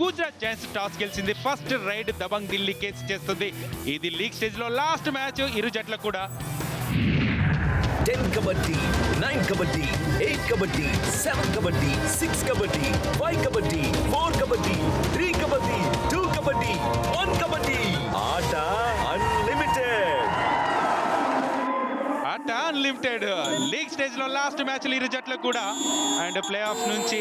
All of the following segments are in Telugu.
గుజరాత్ జైన్స్ టాస్ గెలిచింది. First raid Dabang Delhi KC చేస్తుంది. ఇది లీగ్ స్టేజ్లో లాస్ట్ మ్యాచ్. ఇరు జట్లకు కూడా ten kabaddi, nine kabaddi, eight kabaddi, seven kabaddi, six kabaddi, five kabaddi, four kabaddi, three kabaddi, two kabaddi, one kabaddi. Limited. League స్టేజ్లో లాస్ట్ మ్యాచ్ ఇరు జట్లకు కూడా. అండ్ ప్లే ఆఫ్ నుంచి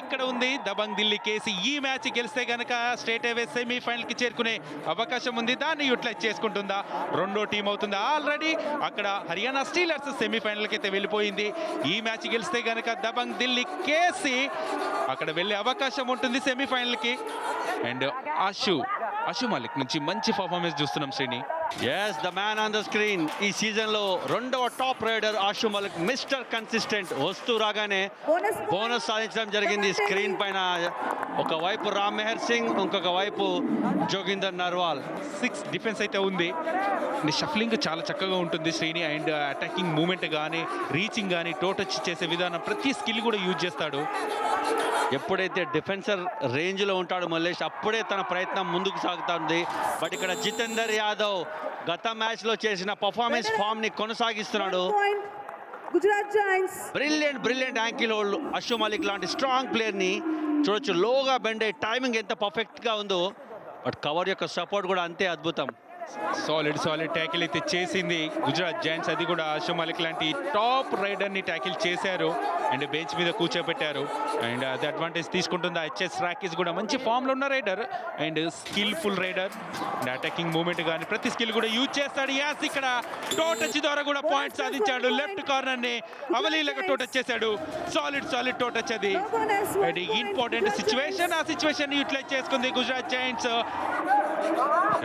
ఇక్కడ ఉంది దబంగ్ ఢిల్లీ కేసి. ఈ మ్యాచ్ గెలిస్తే గనక స్టేట్ అవే సెమీ ఫైనల్కి చేరుకునే అవకాశం ఉంది. దాన్ని యూటిలైజ్ చేసుకుంటుందా? రెండో టీం అవుతుందా? ఆల్రెడీ అక్కడ హర్యానా స్టీలర్స్ సెమీ కి అయితే వెళ్ళిపోయింది. ఈ మ్యాచ్ గెలిస్తే గనక దబంగ్ ఢిల్లీ కేసి అక్కడ వెళ్ళే అవకాశం ఉంటుంది సెమీఫైనల్కి. కి అండ్ అషు అషు మలిక్ నుంచి మంచి పర్ఫార్మెన్స్ చూస్తున్నాం Srini. Yes the man on the screen ఈ సీజన్లో రెండవ top raider Ashu Malik mister consistent వస్తూ రాగానే బోనస్ సాధించడం జరిగింది. స్క్రీన్ పైన ఒకవైపు రామ్ మెహర్ సింగ్ ఇంకొక వైపు జోగిందర్ నర్వాల్. సిక్స్ డిఫెన్స్ అయితే ఉంది. షఫ్లింగ్ చాలా చక్కగా ఉంటుంది శ్రీని. అండ్ అటాకింగ్ మూమెంట్ కానీ రీచింగ్ కానీ టోటచ్ చేసే విధానం ప్రతి స్కిల్ కూడా యూజ్ చేస్తాడు. ఎప్పుడైతే డిఫెన్సర్ రేంజ్లో ఉంటాడు మల్లేష్ అప్పుడే తన ప్రయత్నం ముందుకు సాగుతుంది. బట్ ఇక్కడ జితేందర్ యాదవ్ గత మ్యాచ్లో చేసిన పర్ఫార్మెన్స్ ఫామ్ని కొనసాగిస్తున్నాడు. Brilliant brilliant ankle hold Ashu Malik లాంటి స్ట్రాంగ్ ప్లేయర్ని చూడొచ్చు. లోగా బెండే టైమింగ్ ఎంత పర్ఫెక్ట్గా ఉందో బట్ కవర్ యొక్క సపోర్ట్ కూడా అంతే అద్భుతం. సాలిడ్ సాలిడ్ ట్యాకిల్ అయితే చేసింది. గుజరాత్ జాయింట్స్ అది కూడా ఆషు మలిక్ లాంటి టాప్ రైడర్ని ట్యాకిల్ చేశారు. అండ్ బెంచ్ మీద కూర్చోబెట్టారు. అండ్ అది అడ్వాంటేజ్ తీసుకుంటుంది? హెచ్ఎస్ రాకీస్ కూడా మంచి ఫామ్లో ఉన్న raider and skilful raider and attacking moment కానీ ప్రతి స్కిల్ కూడా యూజ్ చేస్తాడు. యాస్ ఇక్కడ టోటచ్ ద్వారా కూడా పాయింట్ సాధించాడు. లెఫ్ట్ కార్నర్ని అవలీలగా టోటచ్ చేశాడు. సాలిడ్ సాలిడ్ టోటచ్ అది. అండ్ ఇంపార్టెంట్ సిచ్యువేషన్ ఆ సిచ్యువేషన్ యూటిలైజ్ చేసుకుంది గుజరాత్ జాయింట్స్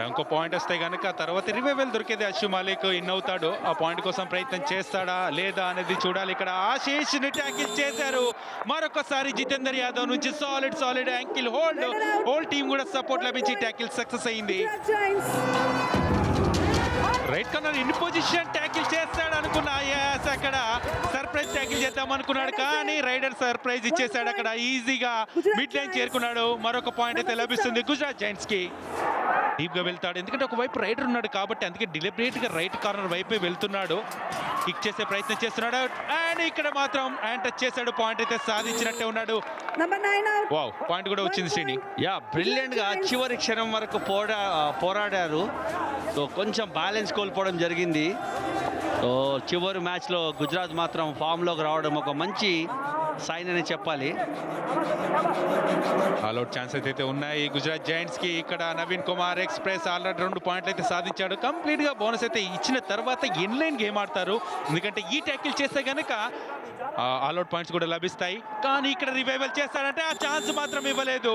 ఇంకో పాయింట్ వస్తే కనుక తర్వాత రివైవల్ దొరికేది అషు మాలిక్. ఇన్ అవుతాడు. ఆ పాయింట్ కోసం ప్రయత్నం చేస్తాడా లేదా అనేది చూడాలి. ఇక్కడ ఆశీష్ని ట్యాకిల్ చేశారు. మరొకసారి జితేందర్ యాదవ్ నుంచి solid solid ankle hold whole team కూడా సపోర్ట్ లభించి ట్యాకిల్ సక్సెస్ అయింది. Right corner in position tackle చేస్తాడు అనుకున్నా yes అక్కడ. ట్యాకిల్ చేద్దాం అనుకున్నాడు కానీ రైడర్ సర్ప్రైజ్ ఇచ్చేసాడు అక్కడ. ఈజీగా మిడ్ లైన్ చేరుకున్నాడు. మరొక పాయింట్ అయితే లభిస్తుంది గుజరాత్ జైంట్స్కి. డీప్గా వెళ్తాడు. ఎందుకంటే ఒకవైపు రైడర్ ఉన్నాడు కాబట్టి అందుకే డిలిబరేట్గా రైట్ కార్నర్ వైపే వెళ్తున్నాడు. కిక్ చేసే ప్రయత్నం చేస్తున్నాడు. అండ్ ఇక్కడ మాత్రం హ్యాండ్ టచ్ చేశాడు. పాయింట్ అయితే సాధించినట్టే ఉన్నాడు. వావ్ పాయింట్ కూడా వచ్చింది శ్రీని. యా బ్రిలియంట్గా చివరి క్షణం వరకు పోరా పోరాడారు. సో కొంచెం బ్యాలెన్స్ కోల్పోవడం జరిగింది. సో చివరి మ్యాచ్లో గుజరాత్ మాత్రం ఫామ్లోకి రావడం ఒక మంచి సైన్ అని చెప్పాలి. ఆల్అౌట్ ఛాన్సెస్ అయితే ఉన్నాయి. గుజరాత్ జైంట్స్కి ఇక్కడ నవీన్ కుమార్ ఎక్స్ప్రెస్ ఆల్రెడీ రెండు పాయింట్లు అయితే సాధించాడు. కంప్లీట్గా బోనస్ అయితే ఇచ్చిన తర్వాత ఇన్లైన్ గేమ్ ఆడతారు. ఎందుకంటే ఈ ట్యాకిల్ చేస్తే గనక ఆల్అౌట్ పాయింట్స్ కూడా లభిస్తాయి. కానీ ఇక్కడ రివైవల్ చేస్తాడంటే ఆ ఛాన్స్ మాత్రం ఇవ్వలేదు.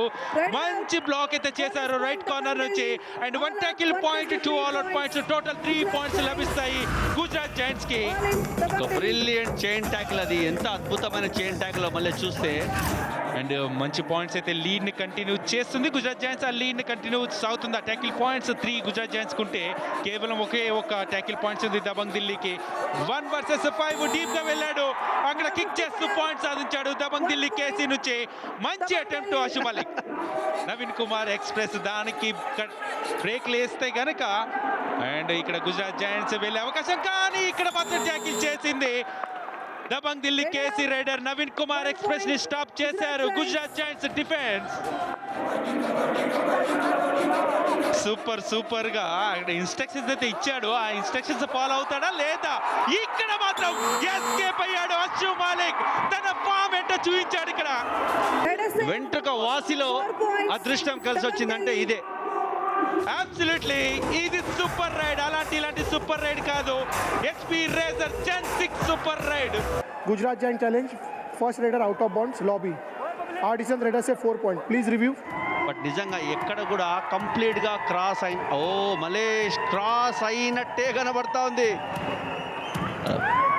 మంచి బ్లాక్ అయితే చేశారు రైట్ కార్నర్ నుంచి. And one tackle point two all out points total three points లభిస్తాయి గుజరాత్ జైంట్స్కి. బ్రిలియంట్ చైన్ ట్యాకిల్ అది. ఎంత అద్భుతమైన చైన్ ట్యాకిల్ మళ్ళీ చూస్తే. అండ్ మంచి పాయింట్స్ అయితే లీడ్ని కంటిన్యూ చేస్తుంది గుజరాత్ జాయింట్స్. ఆ లీడ్ని కంటిన్యూ సాగుతుంది. ఆ tackle points three Gujarat Giants కుంటే కేవలం ఒకే ఒక ట్యాకిల్ పాయింట్స్ ఉంది దబంగ్ ఢిల్లీకి. వన్ వర్సెస్ ఫైవ్ డీప్గా వెళ్ళాడు. అక్కడ కిక్ చేస్తూ పాయింట్ సాధించాడు దబంగ్ ఢిల్లీ కేసీ నుంచి. మంచి అటెంప్ట్ అశు మలిక్. నవీన్ కుమార్ ఎక్స్ప్రెస్ దానికి బ్రేక్ లేస్తే గనక. అండ్ ఇక్కడ గుజరాత్ జాయింట్స్ వెళ్ళే అవకాశం కానీ ఇక్కడ మాత్రం ట్యాకిల్ చేసింది. దబంగ్ ఢిల్లీ కేసీ రైడర్ నవీన్ కుమార్ ఎక్స్ప్రెస్ని స్టాప్ చేశారు. Gujarat Giants defence. సూపర్ సూపర్గా. అక్కడ ఇన్స్ట్రక్షన్స్ అయితే ఇచ్చాడు. ఆ ఇన్స్ట్రక్షన్స్ ఫాలో అవుతాడా లేదా? ఇక్కడ మాత్రం ఎస్కేప్ అయ్యాడు అశు మాలిక్. తన ఫామ్ ఏంటో చూపించాడు ఇక్కడ. వెంట్రుక వాసిలో అదృష్టం కలిసి వచ్చిందంటే ఇదే. అబ్సల్యూట్లీ ఇది సూపర్ రైడ్. అలాంటి ఇలాంటి సూపర్ రైడ్ కాదు. HP razor Zen six super raid. Gujarat Giant Challenge, first raider out of bounds, lobby. Our decision raider say 4 point. Please review. But నిజంగా ఎక్కడ కూడా కంప్లీట్గా క్రాస్ అయిన ఓ మలేష్ క్రాస్ అయినట్టే కనబడతా ఉంది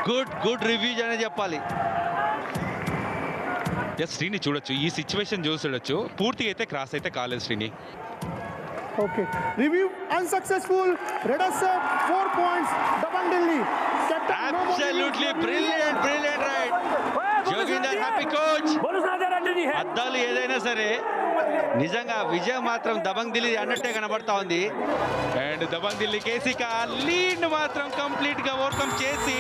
గుడ్ గుడ్ రివ్యూజ్ అనే చెప్పాలి ఎస్ శ్రీని చూడొచ్చు ఈ సిచ్యువేషన్ చూడొచ్చు పూర్తిగా అయితే క్రాస్ అయితే కాలేదు Srini Okay. Review unsuccessful. Red has set four points. Absolutely brilliant brilliant right Joginder happy coach అద్దాలు ఏదైనా సరే నిజంగా విజయం మాత్రం దబంగ్ దిల్లీ అన్నట్టే కనబడతా ఉంది. అండ్ దబంగ్ దిల్లీ కేసీక లీడ్ మాత్రం కంప్లీట్గా ఓవర్కమ్ చేసి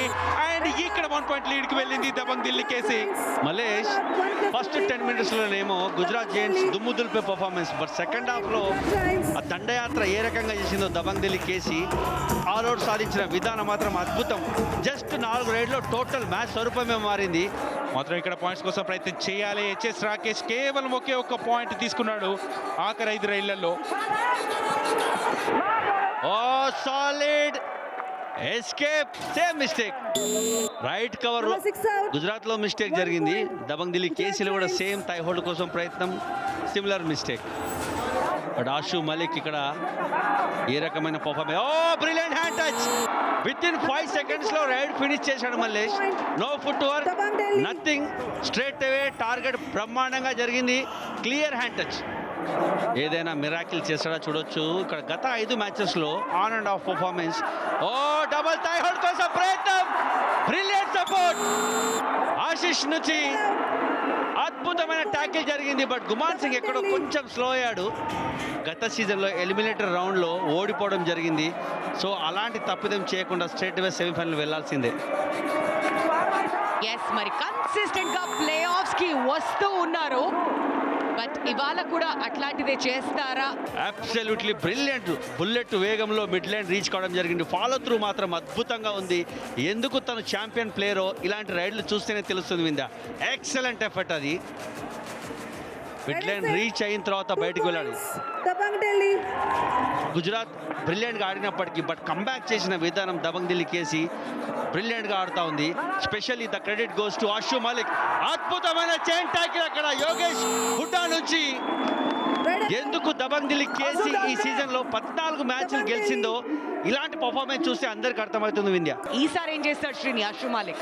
అండ్ ఇక్కడ వన్ పాయింట్ లీడ్కి వెళ్ళింది Dabang Delhi KC. Malesh first ten minutes లోనేమో Gujarat Giants దుమ్ము దులిపే పర్ఫార్మెన్స్ బట్ సెకండ్ హాఫ్లో ఆ దండయాత్ర ఏ రకంగా చేసిందో దబంగ్ దిల్లీ కేసి ఆల్ అవుట్ సాధించిన విధానం మాత్రం అద్భుతం. జస్ట్ నాలుగు రైడ్లో టోటల్ మ్యాచ్ స్వరూపమే మారింది. మాత్రం ఇక్కడ పాయింట్స్ కోసం ప్రయత్నం చేయాలి. హెచ్ఎస్ రాకేష్ కేవలం ఒకే ఒక్క పాయింట్ తీసుకున్నాడు ఆఖరి ఐదు రైళ్ళలో. ఓ solid escape same mistake right cover. గుజరాత్లో మిస్టేక్ జరిగింది. దబంగ్ ఢిల్లీ కేసీలో కూడా సేమ్ టై హోల్డ్ కోసం ప్రయత్నం. Similar mistake but Ashu Malik ఇక్కడ ఏ రకమైన performance oh brilliant hand touch with in five సెకండ్స్లో రైడ్ ఫినిష్ చేశాడు Mallesh. No foot work nothing straight away target బ్రహ్మాండంగా జరిగింది. క్లియర్ హ్యాండ్ టచ్ ఏదైనా మిరాకిల్ చేస్తాడా చూడొచ్చు. ఇక్కడ గత ఐదు మ్యాచెస్లో on and off performance oh double thigh hold కోసం ప్రయత్నం బ్రిలియంట్ సపోర్ట్ ఆశిష్ నుంచి అద్భుతమైన ట్యాకిల్ జరిగింది బట్ గుమాన్ సింగ్ ఎక్కడో కొంచెం స్లో అయ్యాడు. గత సీజన్లో ఎలిమినేటర్ రౌండ్లో ఓడిపోవడం జరిగింది. సో అలాంటి తప్పిదం చేయకుండా స్ట్రేట్ వే సెమీఫైనల్ వెళ్ళాల్సిందే ఎస్ మరి కన్సిస్టెంట్గా ప్లే ఆఫ్స్కి వస్తూ ఉన్నారు. బట్ ఇవాళ కూడా అట్లాంటిదే చేస్తారా? అబ్సల్యూట్లీ బ్రిలియంట్ బుల్లెట్ వేగంలో మిడ్ లైన్ రీచ్ కావడం జరిగింది. ఫాలో త్రూ మాత్రం అద్భుతంగా ఉంది. ఎందుకు తను ఛాంపియన్ ప్లేయరో ఇలాంటి రైడ్లు చూస్తేనే తెలుస్తుంది విందా. ఎక్సలెంట్ ఎఫర్ట్ అది. మిడ్ లైన్ రీచ్ అయిన తర్వాత బయటకు వెళ్ళాడు. గుజరాత్ బ్రిలియంట్గా ఆడినప్పటికీ బట్ కంబ్యాక్ చేసిన విధానం దబంగ్ ఢిల్లీ కేసి బ్రిలియంట్గా ఆడుతా ఉంది. Specially the credit goes to Ashu Malik. అద్భుతమైన చైన్ ట్యాకిల్ అక్కడ యోగేష్ హుడ్డా నుంచి. ఎందుకు దబంగ్ ఢిల్లీ కేసి ఈ సీజన్లో పద్నాలుగు మ్యాచ్లు గెలిచిందో ఇలాంటి పర్ఫార్మెన్స్ చూస్తే అందరికి అర్థమవుతుంది వింధ్య. ఈసారి ఏం చేస్తాడు శ్రీని అషు మాలిక్?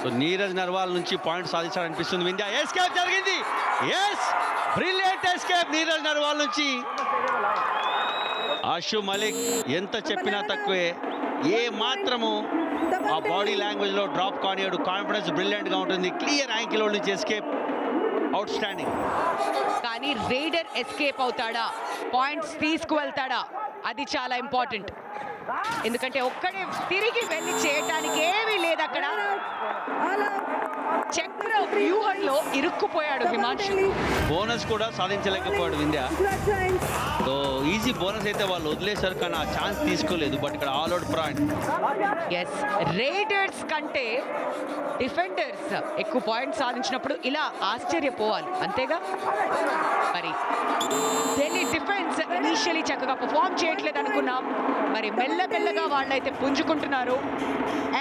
సో నీరజ్ నర్వాల్ నుంచి పాయింట్ సాధించాలనిపిస్తుంది వింధ్య. ఎస్కేప్ జరిగింది. Yes brilliant escape Neeraj Narwal నుంచి. అషు మలిక్ ఎంత చెప్పినా తక్కువే. ఏ మాత్రము ఆ బాడీ లాంగ్వేజ్లో డ్రాప్ కానివాడు కాన్ఫిడెన్స్ బ్రిలియంట్గా ఉంటుంది. క్లియర్ యాంకిల్ నుంచి ఎస్కేప్. అవుట్ స్టాండింగ్ కానీ రేడర్ ఎస్కేప్ అవుతాడా? పాయింట్స్ తీసుకువెళ్తాడా? అది చాలా ఇంపార్టెంట్. ఎందుకంటే ఒక్కడే తిరిగి వెళ్ళి చేయటానికి ఏమీ లేదు అక్కడ. చక్ర వ్యూహంలో ఇరుక్కుపోయాడు హిమాంశు. బోనస్ కూడా సాధించలేకపోయాడు Vindhya. Giants. So easy bonus అయితే వాళ్ళు వదిలేశారు కానీ ఆ ఛాన్స్ తీసుకోలేదు బట్ ఇక్కడ all out point. Yes raiders కంటే డిఫెండర్స్ ఎక్కువ పాయింట్స్ సాధించినప్పుడు ఇలా ఆశ్చర్యపోవాలి అంతేగా? మరి ఢిల్లీ డిఫెన్స్ ఇనీషియలీ చక్కగా పర్ఫామ్ చేయట్లేదు అనుకున్నాం. మరి మెల్లమెల్లగా వాళ్ళైతే పుంజుకుంటున్నారు.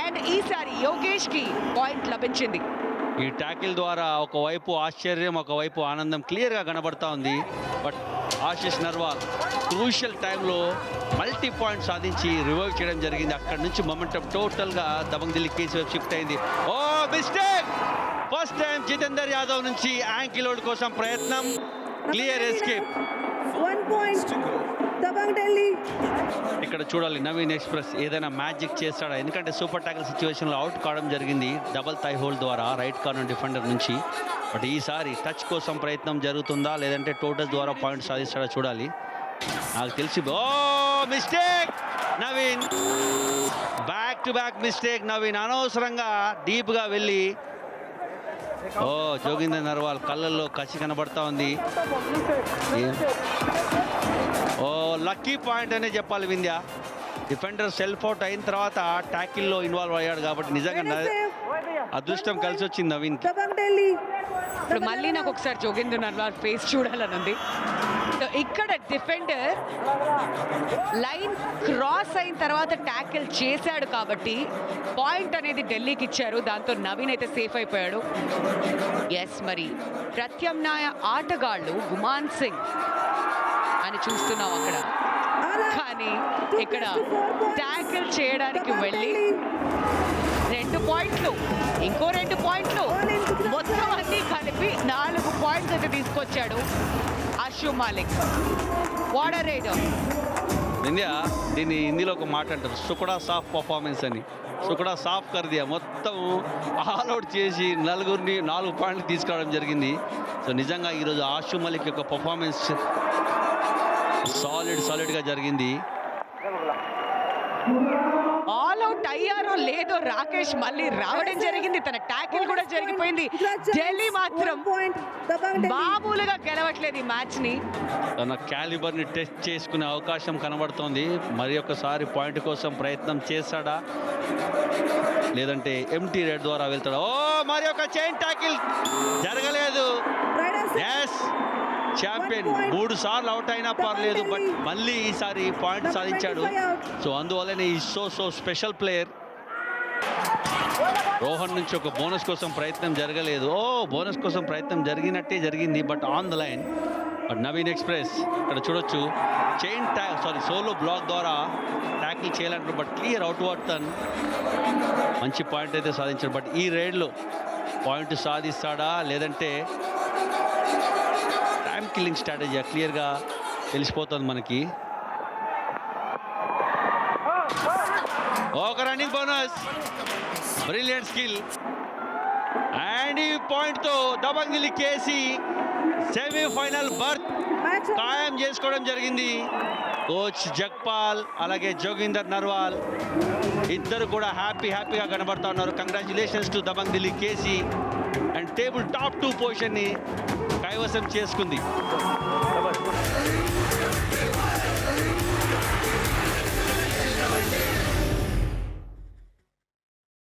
అండ్ ఈసారి యోగేష్కి పాయింట్ లభించింది. ఈ ట్యాకిల్ ద్వారా ఒకవైపు ఆశ్చర్యం ఒకవైపు ఆనందం క్లియర్గా కనబడతా ఉంది. బట్ ఆశిష్ నర్వాల్ క్రూషియల్ టైంలో మల్టీ పాయింట్ సాధించి రివైవ్ చేయడం జరిగింది. అక్కడ నుంచి మొమెంటం టోటల్గా దబంగ్ ఢిల్లీ కేసు వైపు షిఫ్ట్ అయింది. ఓ mistake! First time Jitender Yadav నుంచి యాంకిలోడ్ కోసం ప్రయత్నం. Clear escape. ఇక్కడ చూడాలి నవీన్ ఎక్స్ప్రెస్ ఏదైనా మ్యాజిక్ చేస్తాడా? ఎందుకంటే సూపర్ ట్యాకల్ సిచ్యువేషన్లో అవుట్ కావడం జరిగింది. డబల్ థై హోల్ ద్వారా రైట్ కార్నర్ డిఫెండర్ నుంచి. బట్ ఈసారి టచ్ కోసం ప్రయత్నం జరుగుతుందా? లేదంటే టోటల్ ద్వారా పాయింట్ సాధిస్తాడా చూడాలి. నాకు తెలిసి ఓ mistake! Naveen! Back to back mistake Naveen. అనవసరంగా డీప్గా వెళ్ళి ఓ జోగిందర్ నర్వాల్ కళ్ళల్లో కసి కనబడతా ఉంది ఓ లక్కీ పాయింట్ అనే చెప్పాలి వింధ్య డిఫెండర్ సెల్ఫ్ అవుట్ అయిన తర్వాత ట్యాకిల్లో ఇన్వాల్వ్ అయ్యాడు కాబట్టి నిజంగా. అదృష్టం కలిసి వచ్చింది Delhi. ఇప్పుడు మళ్ళీ నాకు ఒకసారి జోగేంద్ర నర్వాల్ ఫేస్ చూడాలని ఉంది So, ఇక్కడ డిఫెండర్ లైన్ క్రాస్ అయిన తర్వాత ట్యాకిల్ చేశాడు కాబట్టి పాయింట్ అనేది ఢిల్లీకి ఇచ్చారు. దాంతో నవీన్ అయితే సేఫ్ అయిపోయాడు. ఎస్ మరి ప్రత్యామ్నాయ ఆటగాళ్ళు గుమాన్ సింగ్ అని చూస్తున్నాం అక్కడ. కానీ ఇక్కడ ట్యాకిల్ చేయడానికి వెళ్ళి రెండు పాయింట్లు ఇంకో రెండు పాయింట్లు మొత్తం అన్నీ కలిపి నాలుగు పాయింట్స్ అయితే తీసుకొచ్చాడు. Ashu Malik water raider India దీన్ని హిందీలో ఒక మాట అంటారు. సుకుడా సాఫ్ పర్ఫార్మెన్స్ అని. సుకుడా సాఫ్ కర్దియా. మొత్తం ఆల్అౌట్ చేసి నలుగురిని నాలుగు పాయింట్లు తీసుకురావడం జరిగింది. సో నిజంగా ఈరోజు ఆషు మలిక్ యొక్క పర్ఫార్మెన్స్ సాలిడ్ సాలిడ్గా జరిగింది. అయ్యారో లేదో రాకేష్ మళ్ళీ రావడం జరిగింది. తన ట్యాకిల్ కూడా జరిగిపోయింది. ఢిల్లీ మాత్రం. మామూలుగా గెలవట్లేదు ఈ మ్యాచ్ని తన క్యాలిబర్ని టెస్ట్ చేసుకునే అవకాశం కనబడుతోంది. మరి ఒకసారి పాయింట్ కోసం ప్రయత్నం చేస్తాడా లేదంటే ఎంటీ రెడ్ ద్వారా వెళ్తాడా? ఓ మరి ఒక చైన్ ట్యాకిల్ జరగలేదు. ఛాంపియన్ మూడు సార్లు అవుట్ అయినా పర్లేదు బట్ మళ్ళీ ఈసారి పాయింట్ సాధించాడు. సో అందువల్లనే ఈ so so special player Rohan నుంచి ఒక బోనస్ కోసం ప్రయత్నం జరగలేదు. ఓ బోనస్ కోసం ప్రయత్నం జరిగినట్టే జరిగింది but on the line but Naveen express ఇక్కడ చూడొచ్చు. చైన్ ట్యా సారీ సోలో బ్లాక్ ద్వారా ట్యాకిల్ చేయాలంటారు but clear outward turn మంచి పాయింట్ అయితే సాధించాడు బట్ ఈ రైడ్లో పాయింట్ సాధిస్తాడా లేదంటే కిల్లింగ్ స్ట్రాటజీ క్లియర్గా తెలిసిపోతుంది మనకి. ఒక running bonus brilliant skill and ఈ పాయింట్తో దబంగ్ దిల్లీ కేసి సెమీఫైనల్ బర్త్. ఖాయం చేసుకోవడం జరిగింది. కోచ్ జగ్పాల్ అలాగే జోగిందర్ నర్వాల్ ఇద్దరు కూడా హ్యాపీ హ్యాపీగా కనబడతా ఉన్నారు. Congratulations to Dabang Delhi KC. And table top two పొజిషన్ని కైవసం చేసుకుంది.